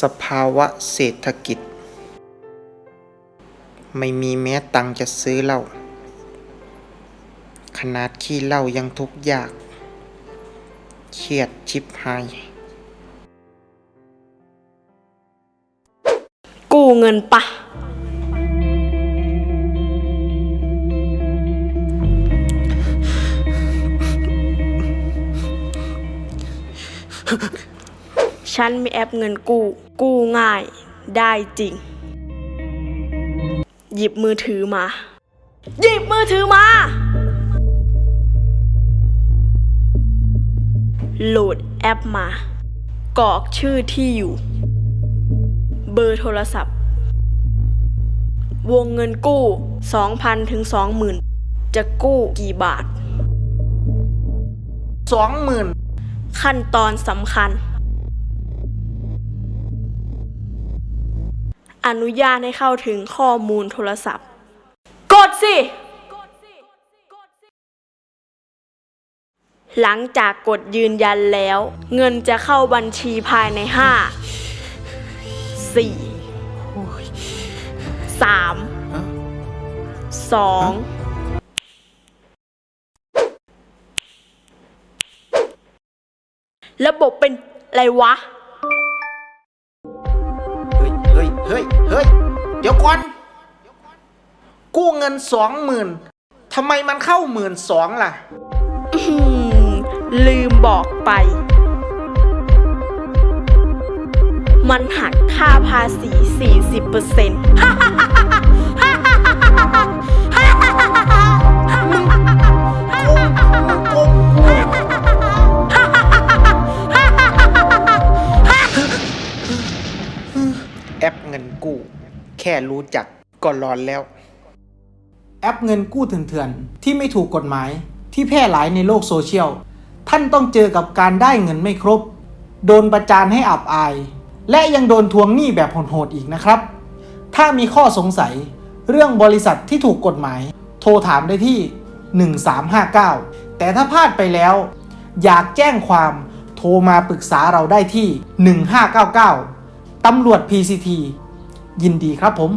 สภาวะเศรษฐกิจ ไม่มีแม้ตังค์จะซื้อเหล้าขนาดขี้เหล้ายังทุกข์ยาก เครียดชิบหาย กู้เงินปะ ฉันมีแอปเงินกู้ กู้ง่ายได้จริง หยิบมือถือมา หยิบมือถือมา โหลดแอปมา กรอกชื่อที่อยู่ เบอร์โทรศัพท์ วงเงินกู้ 2,000ถึง20,000 จะกู้กี่บาทสองหมื่นขั้นตอนสำคัญ อนุญาตให้เข้าถึงข้อมูลโทรศัพท์ กดสิ หลังจากกดยืนยันแล้ว เงินจะเข้าบัญชีภายใน 5 4 3 2ระบบเป็นอะไรวะ เฮ้ย เฮ้ย เดี๋ยวก่อน กู้เงินสองหมื่นทำไมมันเข้าหมื่นสองล่ะ อืมลืมบอกไป มันหักค่าภาษี 40% แค่รู้จักก็ร้อนแล้ว แอปเงินกู้เถื่อนๆ ที่ไม่ถูกกฎหมายที่แพร่หลายในโลกโซเชียล ท่านต้องเจอกับการได้เงินไม่ครบ โดนประจานให้อับอาย และยังโดนทวงหนี้แบบโหดๆอีกนะครับ ถ้ามีข้อสงสัยเรื่องบริษัทที่ถูกกฎหมาย โทรถามได้ที่ 1359 แต่ถ้าพลาดไปแล้ว อยากแจ้งความโทรมาปรึกษาเราได้ที่ 1599 ตำรวจ PCT ยินดีครับผม